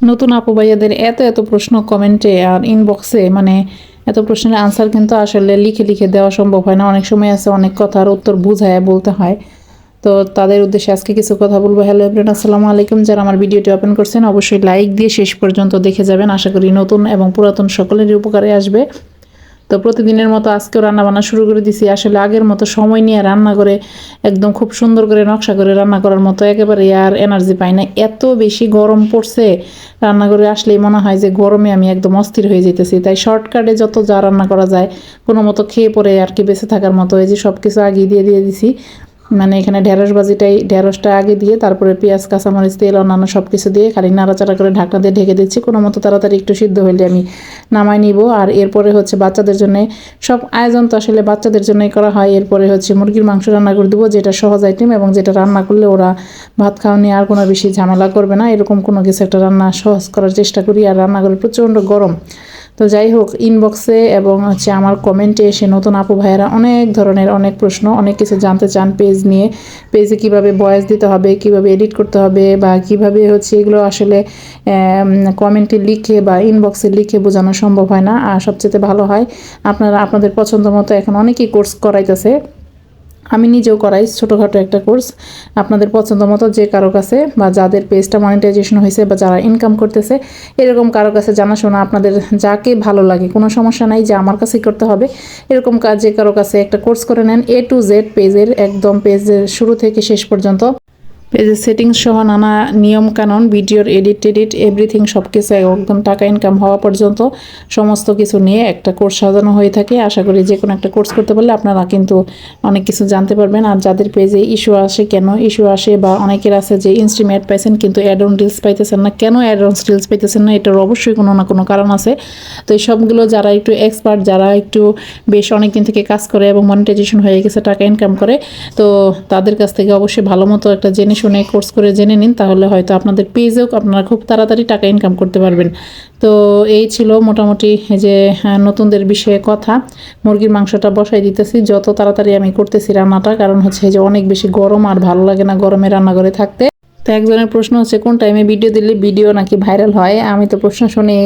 নতুন আপু ভাইয়াদের এত এত প্রশ্ন কমেন্টে আর ইনবক্সে মানে এত প্রশ্নের আনসার কিন্তু আসলে লিখে লিখে দেওয়া সম্ভব হয় না। অনেক সময় আছে অনেক কথার উত্তর বুঝায় বলতে হয়। তো তাদের উদ্দেশ্যে আজকে কিছু কথা বলব। হ্যালো এভরিন আসসালামু আলাইকুম। যারা আমার ভিডিওটি ওপেন করছেন, অবশ্যই লাইক দিয়ে শেষ পর্যন্ত দেখে যাবেন। আশা করি নতুন এবং পুরাতন সকলেরই উপকারে আসবে। তো প্রতিদিনের মতো আজকেও রান্না বান্না শুরু করে দিছি। আসলে আগের মতো সময় নিয়ে রান্না করে, একদম খুব সুন্দর করে নকশা করে রান্না করার মতো একেবারে আর এনার্জি পাই না। এত বেশি গরম পড়ছে, রান্না করে আসলেই মনে হয় যে গরমে আমি একদম অস্থির হয়ে যেতেছি। তাই শর্টকাটে যত যা রান্না করা যায়, কোনো মতো খেয়ে পরে আর কি বেঁচে থাকার মতো এই যে সব কিছু আগিয়ে দিয়ে দিয়ে দিছি মানে এখানে ঢেঁড়স বাজিটাই ঢেঁড়সটা আগে দিয়ে, তারপরে পেঁয়াজ, কাঁচামরিচ, তেল, অন্যান্য সব কিছু দিয়ে খালি নাড়াচাড়া করে ঢাকনা দিয়ে ঢেকে দিচ্ছি। কোনো মতো তাড়াতাড়ি একটু সিদ্ধ হলে আমি নামাই নিব। আর এরপরে হচ্ছে বাচ্চাদের জন্য সব আয়োজন তো আসলে বাচ্চাদের জন্যই করা হয়। এরপরে হচ্ছে মুরগির মাংস রান্না করে দেবো, যেটা সহজ আইটেম এবং যেটা রান্না করলে ওরা ভাত খাওয়া নিয়ে আর কোনো বেশি ঝামেলা করবে না। এরকম কোনো কিছু একটা রান্না সহজ করার চেষ্টা করি। আর রান্না করে প্রচণ্ড গরম। তো যাই হোক ইনবক্সে এবং হচ্ছে আমার কমেন্টে এসে নতুন আপু ভাইয়েরা অনেক ধরনের অনেক প্রশ্ন, অনেক কিছু জানতে চান পেজ নিয়ে। পেজে কীভাবে বয়স দিতে হবে, কীভাবে এডিট করতে হবে বা কীভাবে হচ্ছে এগুলো আসলে কমেন্টে লিখে বা ইনবক্সে লিখে বোঝানো সম্ভব হয় না। আর সবচেয়ে ভালো হয়, আপনারা, আপনাদের পছন্দ মতো এখন অনেকেই কোর্স করাইতেছে। আমি নিজেও করাই ছোটোখাটো একটা কোর্স। আপনাদের পছন্দ মতো যে কারও কাছে বা যাদের পেজটা মনিটাইজেশন হয়েছে বা যারা ইনকাম করতেছে, এরকম কারও কাছে জানাশোনা আপনাদের যাকে ভালো লাগে। কোনো সমস্যা নাই, যে আমার কাছেই করতে হবে। এরকম কাজ যে কারও কাছে একটা কোর্স করে নেন এ টু জেড পেজের একদম পেজের শুরু থেকে শেষ পর্যন্ত। পেজের সেটিংস সহ নানা নিয়ম কানুন ভিডিওর এডিট টেডিট এভরিথিং সব কিছু একদম টাকা ইনকাম হওয়া পর্যন্ত সমস্ত কিছু নিয়ে একটা কোর্স সাজানো হয়ে থাকে। আশা করি যে কোনো একটা কোর্স করতে পারলে আপনারা কিন্তু অনেক কিছু জানতে পারবেন। আর যাদের পেজে ইস্যু আসে, কেন ইস্যু আসে বা অনেকের আছে যে ইনস্ট্রিম অ্যাড পাইছেন কিন্তু অ্যাড অন রিলস পাইতেছেন না, কেন অ্যাড অন রিলস পাইতেছেন না, এটার অবশ্যই কোনো না কোনো কারণ আছে। তো এই সবগুলো যারা একটু এক্সপার্ট যারা একটু বেশ অনেক দিন থেকে কাজ করে এবং মনিটাইজেশন হয়ে গেছে, টাকা ইনকাম করে, তো তাদের কাছ থেকে অবশ্যই ভালো মতো একটা জেনে শুনে কোর্স করে জেনে নিন, তাহলে হয়তো আপনাদের পেজেও আপনারা খুব তাড়াতাড়ি টাকা ইনকাম করতে পারবেন। তো এই ছিল মোটামুটি যে নতুনদের বিষয়ে কথা। মুরগির মাংসটা বসাই দিতেছি, যত তাড়াতাড়ি আমি করতেছি রান্নাটা, কারণ হচ্ছে যে অনেক বেশি গরম আর ভালো লাগে না গরমে রান্নাঘরে থাকতে। তো একজনের প্রশ্ন হচ্ছে, কোন টাইমে ভিডিও দিলে ভিডিও নাকি ভাইরাল হয়? আমি তো প্রশ্ন শুনে,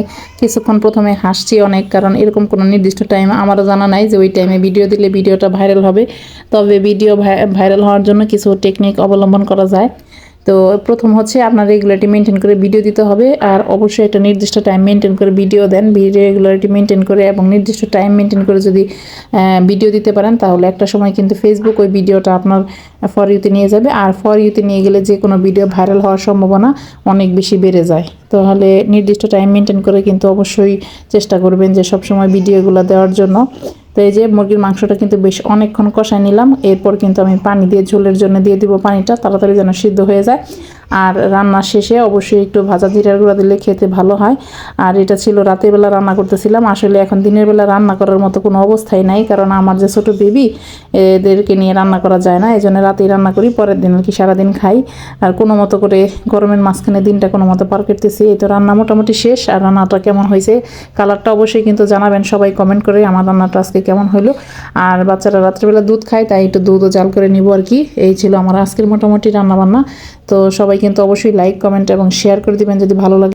কিছুক্ষণ প্রথমে হাসছি অনেক, কারণ এরকম কোনো নির্দিষ্ট টাইম আমারও জানা নাই যে ওই টাইমে ভিডিও দিলে ভিডিওটা ভাইরাল হবে। তবে ভিডিও ভাইরাল হওয়ার জন্য কিছু টেকনিক অবলম্বন করা যায়। তো প্রথম হচ্ছে আপনার রেগুলারিটি মেনটেন করে ভিডিও দিতে হবে, আর অবশ্যই একটা নির্দিষ্ট টাইম মেনটেন করে ভিডিও দেন। রেগুলারিটি মেনটেন করে এবং নির্দিষ্ট টাইম মেনটেন করে যদি ভিডিও দিতে পারেন, তাহলে একটা সময় কিন্তু ফেসবুক ওই ভিডিওটা আপনার ফর ইউতে নিয়ে যাবে। আর ফর ইউতে নিয়ে গেলে যে কোনো ভিডিও ভাইরাল হওয়ার সম্ভাবনা অনেক বেশি বেড়ে যায়। তাহলে নির্দিষ্ট টাইম মেনটেন করে কিন্তু অবশ্যই চেষ্টা করবেন যে সবসময় ভিডিওগুলো দেওয়ার জন্য। তো এই যে মুরগির মাংসটা কিন্তু বেশ অনেকক্ষণ কষায় নিলাম। এরপর কিন্তু আমি পানি দিয়ে ঝোলের জন্য দিয়ে দিব পানিটা, তাড়াতাড়ি যেন সিদ্ধ হয়ে যায়। আর রান্না শেষে অবশ্যই একটু ভাজা জিরার গুঁড়া দিলে খেতে ভালো হয়। আর এটা ছিল রাতের বেলা রান্না করতেছিলাম। আসলে এখন দিনের বেলা রান্না করার মতো কোনো অবস্থাই নাই, কারণ আমার যে ছোটো বেবি, এদেরকে নিয়ে রান্না করা যায় না এই জন্য রাতেই রান্না করি, পরের দিন আর কি সারাদিন খাই। আর কোনো মতো করে গরমের মাঝখানে দিনটা কোনো মতো পার করতেছি। এই তো রান্না মোটামুটি শেষ, আর রান্নাটা কেমন হয়েছে কালারটা অবশ্যই কিন্তু জানাবেন, সবাই কমেন্ট করে আমার রান্নাটা আজকে কেমন হলো। আর বাচ্চারা রাত্রেবেলা দুধ খায়, তাই একটু দুধও জাল করে নিব আর কি। এই ছিল আমার আজকের মোটামুটি রান্না বান্না তো সবাই কিন্তু অবশ্যই লাইক কমেন্ট এবং শেয়ার করে দিবেন যদি ভালো লাগে।